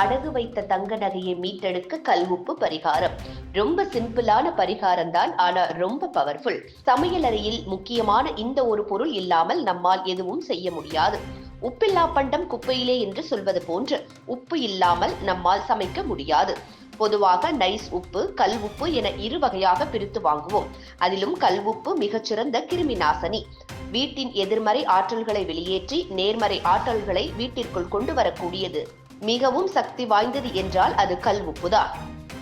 அடகு வைத்த தங்க நகையை மீட்டெடுக்க கல்வுப்பு பரிகாரம். ரொம்ப சிம்பிளான பரிகாரம் தான் ஆனா ரொம்ப பவர்ஃபுல் சமையலறையில் முக்கியமான இந்த ஒரு பொருள் இல்லாமல் நம்மால் எதுவும் செய்ய முடியாது. உப்பில்லா பண்டம் குப்பையிலே என்று சொல்வது போன்று உப்பு இல்லாமல் நம்மால் சமைக்க முடியாது. பொதுவாக நைஸ் உப்பு கல் உப்பு என இரு வகையாக பிரித்து வாங்குவோம். அதிலும் கல் உப்பு மிகச்சிறந்த கிருமி நாசினி. வீட்டின் எதிர்மறை ஆற்றல்களை வெளியேற்றி நேர்மறை ஆற்றல்களை வீட்டிற்குள் கொண்டு வரக்கூடியது மிகவும் சக்தி வாய்ந்தது என்றால் அது கல் உப்புதான்.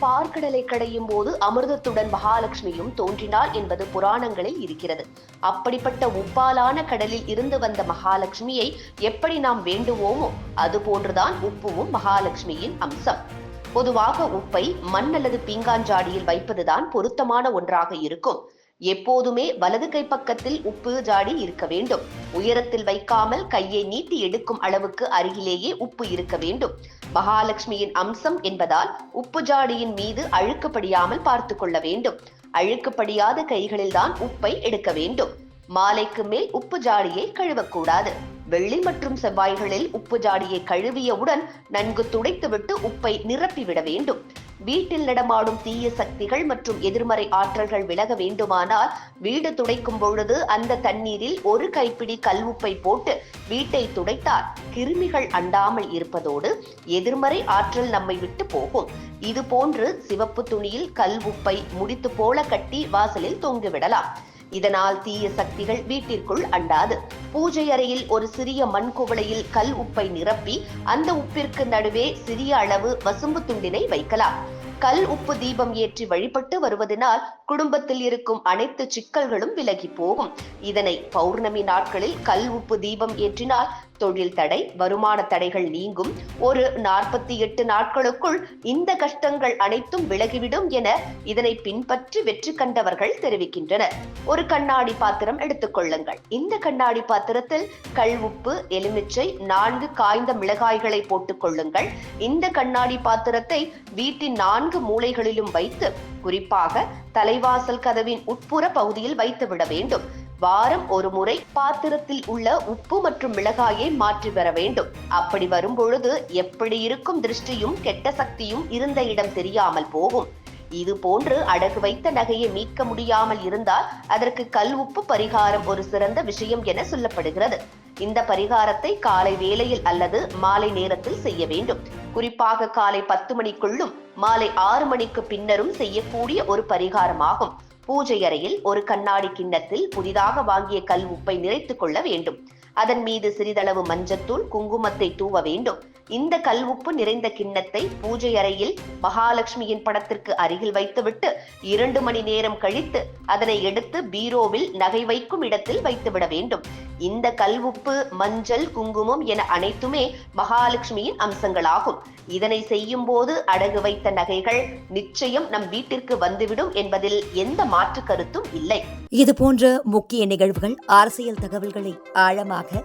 பார்க்கடலை கடையும் போது அமிர்தத்துடன் மகாலட்சுமியும் தோன்றினார் என்பது புராணங்களில் இருக்கிறது. அப்படிப்பட்ட உப்பாலான கடலில் இருந்து வந்த மகாலட்சுமியை எப்படி நாம் வேண்டுவோமோ அது போன்றுதான் உப்புவும் மகாலட்சுமியின் அம்சம். பொதுவாக உப்பை மண் அல்லது பீங்காஞ்சாடியில் வைப்பதுதான் பொருத்தமான ஒன்றாக இருக்கும். எப்போதுமே வலது கை பக்கத்தில் உப்பு ஜாடி இருக்க வேண்டும். உயரத்தில் வைக்காமல் கையை நீட்டி எடுக்கும் அளவுக்கு அருகிலேயே உப்பு இருக்க வேண்டும். மகாலட்சுமியின் அம்சம் என்பதால் உப்பு ஜாடியின் மீது அழுக்குப்படியாமல் பார்த்து கொள்ள வேண்டும். அழுக்குப்படியாத கைகளில்தான் உப்பை எடுக்க வேண்டும். மாலைக்கு மேல் உப்பு ஜாடியை கழுவக்கூடாது. வெள்ளி மற்றும் செவ்வாய்களில் உப்பு ஜாடியை கழுவியவுடன் நன்கு துடைத்துவிட்டு உப்பை நிரப்பிவிட வேண்டும். வீட்டில் நடமாடும் தீய சக்திகள் மற்றும் எதிர்மறை ஆற்றல்கள் விலக வேண்டுமானால் வீடு துடைக்கும் பொழுது அந்த தண்ணீரில் ஒரு கைப்பிடி கல்வுப்பை போட்டு வீட்டை துடைத்தால் கிருமிகள் அண்டாமல் இருப்பதோடு எதிர்மறை ஆற்றல் நம்மை விட்டு போகும். இது போன்று சிவப்பு துணியில் கல்வுப்பை முடித்து போல கட்டி வாசலில் தொங்கிவிடலாம் இதனால் தீய சக்திகள் வீட்டிற்குள் அண்டாது. பூஜை அறையில் ஒரு சிறிய மண் குவளையில் கல் உப்பை நிரப்பி அந்த உப்பிற்கு நடுவே சிறிய அளவு வசும்பு துண்டினை வைக்கலாம். கல் உப்பு தீபம் ஏற்றி வழிபட்டு வருவதனால் குடும்பத்தில் இருக்கும் அனைத்து சிக்கல்களும் விலகி போகும். இதனை பௌர்ணமி நாட்களில் கல் உப்பு தீபம் ஏற்றினால் தொழில் தடை வருமான தடைகள் நீங்கும். ஒரு நாற்பத்தி எட்டு நாட்களுக்குள் இந்த கஷ்டங்கள் அனைத்தும் விலகிவிடும் என இதனை பின்பற்றி வெற்றி கண்டவர்கள் தெரிவிக்கின்றனர். ஒரு கண்ணாடி பாத்திரம் எடுத்துக்கொள்ளுங்கள் இந்த கண்ணாடி பாத்திரத்தில் கல் உப்பு எலுமிச்சை நான்கு காய்ந்த மிளகாய்களை போட்டுக் கொள்ளுங்கள். இந்த கண்ணாடி பாத்திரத்தை வீட்டின் நான்கு நான்கு மூலைகளிலும் வைத்து குறிப்பாக தலைவாசல் கதவின் உட்புற பகுதியில் வைத்துவிட வேண்டும். வாரம் ஒரு முறை பாத்திரத்தில் உள்ள உப்பு மற்றும் மிளகாயை மாற்றி வர வேண்டும். அப்படி வரும்பொழுது எப்படி இருக்கும் திருஷ்டியும் கெட்ட சக்தியும் இருந்த இடம் தெரியாமல் போகும். இது போன்று அடகு வைத்த நகையை மீட்க முடியாமல் இருந்தால் அதற்கு கல் உப்பு பரிகாரம் ஒரு சிறந்த விஷயம் என சொல்லப்படுகிறது. இந்த பரிகாரத்தை காலை வேளையில் அல்லது மாலை நேரத்தில் செய்ய வேண்டும். குறிப்பாக காலை பத்து மணிக்குள்ளும் மாலை ஆறு மணிக்கு பின்னரும் செய்யக்கூடிய ஒரு பரிகாரமாகும். பூஜை அறையில் ஒரு கண்ணாடி கிண்ணத்தில் புதிதாக வாங்கிய கல் உப்பை நிறைத்துக் கொள்ள வேண்டும். அதன் மீது சிறிதளவு மஞ்சத்தூள் குங்குமத்தை தூவ வேண்டும். இந்த கல் உப்பு நிறைந்த கிண்ணத்தை பூஜை அறையில் மகாலட்சுமியின் படத்திற்கு அருகில் வைத்துவிட்டு இரண்டு மணி நேரம் கழித்து அதனை எடுத்து பீரோவில் நகை வைக்கும் இடத்தில் வைத்துவிட வேண்டும். இந்த கல் உப்பு மஞ்சள் குங்குமம் என அனைத்துமே மகாலட்சுமியின் அம்சங்களாகும். இதனை செய்யும் போது அடகு வைத்த நகைகள் நிச்சயம் நம் வீட்டிற்கு வந்துவிடும் என்பதில் எந்த மாற்று கருத்தும் இல்லை. இது போன்ற முக்கிய நிகழ்வுகள் அரசியல் தகவல்களை ஆழமாக